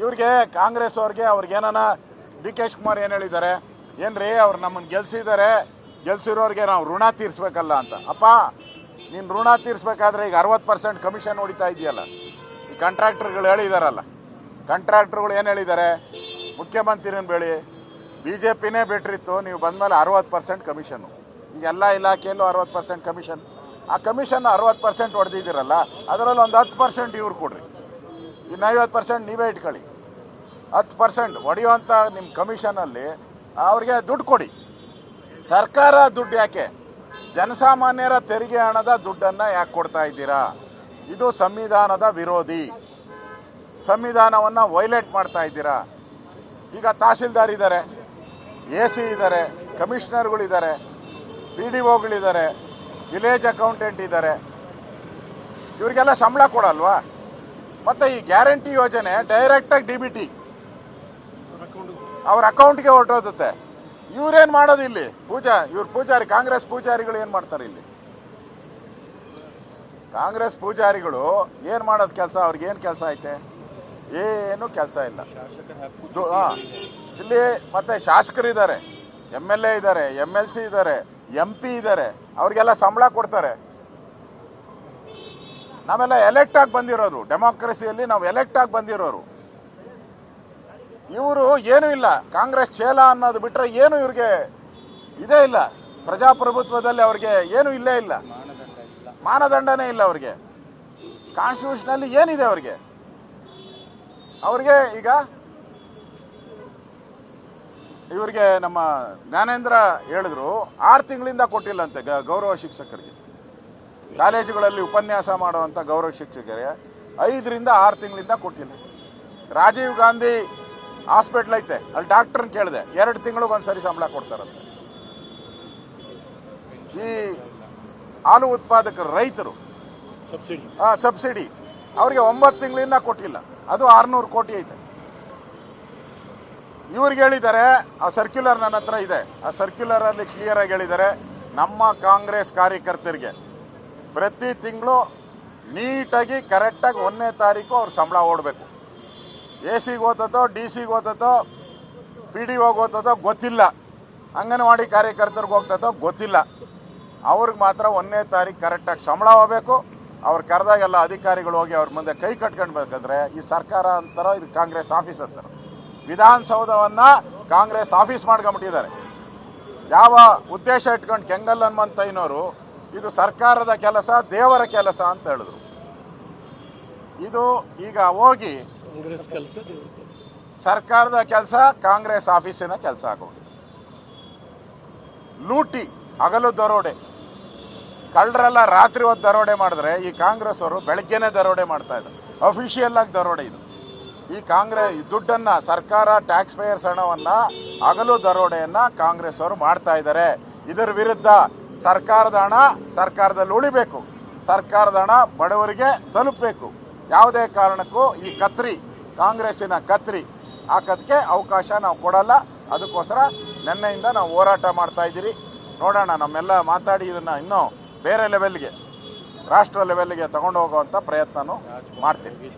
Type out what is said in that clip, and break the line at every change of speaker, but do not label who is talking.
ಇವ್ರಿಗೆ ಕಾಂಗ್ರೆಸ್ ಅವ್ರಿಗೆ ಅವ್ರಿಗೆ ಏನಾನ ಡಿ ಕೆ ಶಿವಕುಮಾರ್ ಏನು ಹೇಳಿದ್ದಾರೆ? ಏನ್ರಿ, ಅವ್ರು ನಮ್ಮನ್ನು ಗೆಲ್ಸಿದ್ದಾರೆ, ಗೆಲ್ಸಿರೋರಿಗೆ ನಾವು ಋಣ ತೀರಿಸ್ಬೇಕಲ್ಲ ಅಂತ. ಅಪ್ಪ, ನೀನು ಋಣ ತೀರಿಸ್ಬೇಕಾದ್ರೆ ಈಗ ಅರವತ್ತು ಪರ್ಸೆಂಟ್ ಕಮಿಷನ್ ಹೊಡಿತಾ ಇದೆಯಲ್ಲ. ಈ ಕಾಂಟ್ರಾಕ್ಟರ್ಗಳು ಹೇಳಿದಾರಲ್ಲ. ಕಾಂಟ್ರಾಕ್ಟರ್ಗಳು ಏನು ಹೇಳಿದ್ದಾರೆ? ಮುಖ್ಯಮಂತ್ರಿನ ಬೇಳಿ ಬಿ ಜೆ ಪಿನೇ ಬಿಟ್ಟಿತ್ತು ನೀವು ಬಂದಮೇಲೆ ಅರವತ್ತು ಪರ್ಸೆಂಟ್ ಕಮಿಷನ್ ಈಗ ಎಲ್ಲ ಇಲಾಖೆಯಲ್ಲೂ ಅರವತ್ತು ಪರ್ಸೆಂಟ್ ಕಮಿಷನ್. ಆ ಕಮಿಷನ್ ಅರವತ್ತು ಪರ್ಸೆಂಟ್ ಹೊಡೆದಿದ್ದೀರಲ್ಲ ಅದರಲ್ಲಿ ಒಂದು ಹತ್ತು ಪರ್ಸೆಂಟ್ ಇವ್ರು ಕೊಡ್ರಿ. ಇನ್ನು ಐವತ್ತು ಪರ್ಸೆಂಟ್ ನೀವೇ ಇಟ್ಕೊಳ್ಳಿ. ಹತ್ತು ಪರ್ಸೆಂಟ್ ಹೊಡೆಯುವಂಥ ನಿಮ್ಮ ಕಮಿಷನಲ್ಲಿ ಅವ್ರಿಗೆ ದುಡ್ಡು ಕೊಡಿ. ಸರ್ಕಾರ ದುಡ್ಡು ಯಾಕೆ? ಜನಸಾಮಾನ್ಯರ ತೆರಿಗೆ ಹಣದ ದುಡ್ಡನ್ನು ಯಾಕೆ ಕೊಡ್ತಾ ಇದ್ದೀರಾ? ಇದು ಸಂವಿಧಾನದ ವಿರೋಧಿ. ಸಂವಿಧಾನವನ್ನು ವೈಲೇಟ್ ಮಾಡ್ತಾ ಇದ್ದೀರಾ? ಈಗ ತಹಸೀಲ್ದಾರ್ ಇದ್ದಾರೆ, ಎ ಸಿ ಇದ್ದಾರೆ ಕಮಿಷನರ್ಗಳಿದ್ದಾರೆ ಪಿ ಡಿ ಒಗಳಿದ್ದಾರೆ ವಿಲೇಜ್ ಅಕೌಂಟೆಂಟ್ ಇದ್ದಾರೆ. ಇವರಿಗೆಲ್ಲ ಸಂಬಳ ಕೊಡಲ್ವಾ? ಮತ್ತು ಈ ಗ್ಯಾರಂಟಿ ಯೋಜನೆ ಡೈರೆಕ್ಟಾಗಿ ಡಿ ಬಿ ಟಿ ಅವ್ರ ಅಕೌಂಟ್ಗೆ ಹೊರಟೋಗುತ್ತೆ. ಇವ್ರೇನು ಮಾಡೋದು ಇಲ್ಲಿ? ಪೂಜಾ, ಇವ್ರ ಪೂಜಾರಿ, ಕಾಂಗ್ರೆಸ್ ಪೂಜಾರಿಗಳು ಏನು ಮಾಡ್ತಾರೆ ಇಲ್ಲಿ? ಕಾಂಗ್ರೆಸ್ ಪೂಜಾರಿಗಳು ಏನು ಮಾಡೋದು ಕೆಲಸ? ಅವ್ರಿಗೆ ಏನು ಕೆಲಸ ಐತೆ? ಏನು ಕೆಲಸ ಇಲ್ಲ. ಇಲ್ಲಿ ಮತ್ತೆ ಶಾಸಕರಿದ್ದಾರೆ ಎಂ ಎಲ್ ಎ ಇದ್ದಾರೆ, ಎಂ ಎಲ್ ಸಿ ಇದ್ದಾರೆ, ಎಂ ಪಿ ಇದ್ದಾರೆ. ಅವ್ರಿಗೆಲ್ಲ ಸಂಬಳ ಕೊಡ್ತಾರೆ. ನಾವೆಲ್ಲ ಎಲೆಕ್ಟ್ ಆಗಿ ಬಂದಿರೋರು ಡೆಮಾಕ್ರಸಿಯಲ್ಲಿ ನಾವು ಎಲೆಕ್ಟ್ ಆಗಿ ಬಂದಿರೋರು. ಇವರು ಏನೂ ಇಲ್ಲ. ಕಾಂಗ್ರೆಸ್ ಚೇಲ ಅನ್ನೋದು ಬಿಟ್ಟರೆ ಏನು ಇವ್ರಿಗೆ ಇದೇ ಇಲ್ಲ. ಪ್ರಜಾಪ್ರಭುತ್ವದಲ್ಲಿ ಅವ್ರಿಗೆ ಏನು ಇಲ್ಲೇ ಇಲ್ಲ. ಮಾನದಂಡನೇ ಇಲ್ಲ ಅವ್ರಿಗೆ. ಕಾನ್ಸ್ಟಿಟ್ಯೂಷನಲ್ಲಿ ಏನಿದೆ ಅವ್ರಿಗೆ? ಅವ್ರಿಗೆ ಈಗ ಇವ್ರಿಗೆ ನಮ್ಮ ಜ್ಞಾನೇಂದ್ರ ಹೇಳಿದ್ರು, ಆರು ತಿಂಗಳಿಂದ ಕೊಟ್ಟಿಲ್ಲಂತೆ ಗೌರವ ಶಿಕ್ಷಕರಿಗೆ. ಕಾಲೇಜುಗಳಲ್ಲಿ ಉಪನ್ಯಾಸ ಮಾಡುವಂಥ ಗೌರವ ಶಿಕ್ಷಕರಿಗೆ ಐದರಿಂದ ಆರು ತಿಂಗಳಿಂದ ಕೊಟ್ಟಿಲ್ಲ. ರಾಜೀವ್ ಗಾಂಧಿ ಹಾಸ್ಪಿಟ್ಲ್ ಐತೆ ಅಲ್ಲಿ ಡಾಕ್ಟ್ರನ್ನ ಕೇಳಿದೆ ಎರಡು ತಿಂಗಳಿಗೆ ಒಂದ್ಸರಿ ಸಂಬಳ ಕೊಡ್ತಾರಂತೆ. ಈ ಹಾಲು ಉತ್ಪಾದಕರು ರೈತರು
ಸಬ್ಸಿಡಿ
ಆ, ಸಬ್ಸಿಡಿ ಅವರಿಗೆ ಒಂಬತ್ತು ತಿಂಗಳಿಂದ ಕೊಟ್ಟಿಲ್ಲ ಅದು ಆರ್ನೂರು ಕೋಟಿ ಐತೆ. ಇವ್ರಿಗೆ ಹೇಳಿದ್ದಾರೆ ಆ ಸರ್ಕ್ಯುಲರ್ ನನ್ನ ಹತ್ರ ಇದೆ ಆ ಸರ್ಕ್ಯುಲರ್ ಅಲ್ಲಿ ಕ್ಲಿಯರ್ ಆಗಿ ಹೇಳಿದ್ದಾರೆ ನಮ್ಮ ಕಾಂಗ್ರೆಸ್ ಕಾರ್ಯಕರ್ತರಿಗೆ ಪ್ರತಿ ತಿಂಗಳು ನೀಟಾಗಿ, ಕರೆಕ್ಟಾಗಿ ಒಂದನೇ ತಾರೀಕು ಅವ್ರ ಸಂಬಳ ಓಡಬೇಕು. ಎ ಸಿಗೆ ಓದತ್ತೋ, ಡಿ ಸಿಗೆ ಓದತ್ತೋ, ಪಿ ಡಿ ಹೋಗಿ ಓದತ್ತೋ ಗೊತ್ತಿಲ್ಲ. ಅಂಗನವಾಡಿ ಕಾರ್ಯಕರ್ತರಿಗೆ ಹೋಗ್ತದೋ ಗೊತ್ತಿಲ್ಲ. ಅವ್ರಿಗೆ ಮಾತ್ರ ಒಂದನೇ ತಾರೀಕು ಕರೆಕ್ಟಾಗಿ ಸಂಬಳ ಹೋಗಬೇಕು. ಅವ್ರು ಕರೆದಾಗೆಲ್ಲ ಅಧಿಕಾರಿಗಳು ಹೋಗಿ ಅವ್ರ ಮುಂದೆ ಕೈ ಕಟ್ಕೊಳ್ಬೇಕಂದ್ರೆ ಈ ಸರ್ಕಾರ ಅಂತಾರೋ, ಇದು ಕಾಂಗ್ರೆಸ್ ಆಫೀಸ್ ಅಂತಾರೋ. ವಿಧಾನಸೌಧವನ್ನು ಕಾಂಗ್ರೆಸ್ ಆಫೀಸ್ ಮಾಡ್ಕೊಂಬಿಟ್ಟಿದ್ದಾರೆ ಯಾವ ಉದ್ದೇಶ ಇಟ್ಕೊಂಡು ಕೆಂಗಲ್ ಹನುಮಂತಯ್ಯನವರು ಇದು ಸರ್ಕಾರದ ಕೆಲಸ ದೇವರ ಕೆಲಸ ಅಂತ ಹೇಳಿದ್ರು. ಇದು ಈಗ ಹೋಗಿ ಸರ್ಕಾರದ ಕೆಲಸ ಕಾಂಗ್ರೆಸ್ ಆಫೀಸಿನ ಕೆಲಸ ಆಗೋದು. ಲೂಟಿ ಹಗಲು ದರೋಡೆ. ಕಳ್ಳರೆಲ್ಲ ರಾತ್ರಿ ಹೊತ್ತು ದರೋಡೆ ಮಾಡಿದ್ರೆ ಈ ಕಾಂಗ್ರೆಸ್ ಅವರು ಬೆಳಗ್ಗೆನೆ ದರೋಡೆ ಮಾಡ್ತಾ ಇದ್ದಾರೆ. ಅಫಿಷಿಯಲ್ ಆಗಿ ದರೋಡೆ ಇದು. ಈ ಕಾಂಗ್ರೆಸ್ ದುಡ್ಡನ್ನು ದುಡ್ಡನ್ನ ಸರ್ಕಾರ ಟ್ಯಾಕ್ಸ್ ಪೇಯರ್ಸ್ ಹಣವನ್ನ ಹಗಲು ದರೋಡೆಯನ್ನ ಕಾಂಗ್ರೆಸ್ ಅವರು ಮಾಡ್ತಾ ಇದ್ದಾರೆ. ಇದರ ವಿರುದ್ಧ ಸರ್ಕಾರದ ಹಣ ಸರ್ಕಾರದಲ್ಲಿ ಉಳಿಬೇಕು. ಸರ್ಕಾರದ ಹಣ ಬಡವರಿಗೆ ತಲುಪಬೇಕು. ಯಾವುದೇ ಕಾರಣಕ್ಕೂ ಈ ಕತ್ರಿ, ಕಾಂಗ್ರೆಸ್ಸಿನ ಕತ್ರಿ ಹಾಕೋದಕ್ಕೆ ಅವಕಾಶ ನಾವು ಕೊಡಲ್ಲ. ಅದಕ್ಕೋಸ್ಕರ ನಿನ್ನೆಯಿಂದ ನಾವು ಹೋರಾಟ ಮಾಡ್ತಾ ಇದ್ದೀರಿ. ನೋಡೋಣ, ನಮ್ಮೆಲ್ಲ ಮಾತಾಡಿ ಇದನ್ನು ಇನ್ನೂ ಬೇರೆ ಲೆವೆಲ್ಗೆ ರಾಷ್ಟ್ರ ಲೆವೆಲ್ಗೆ ತಗೊಂಡು ಹೋಗುವಂಥ ಪ್ರಯತ್ನನೂ ಮಾಡ್ತೀವಿ.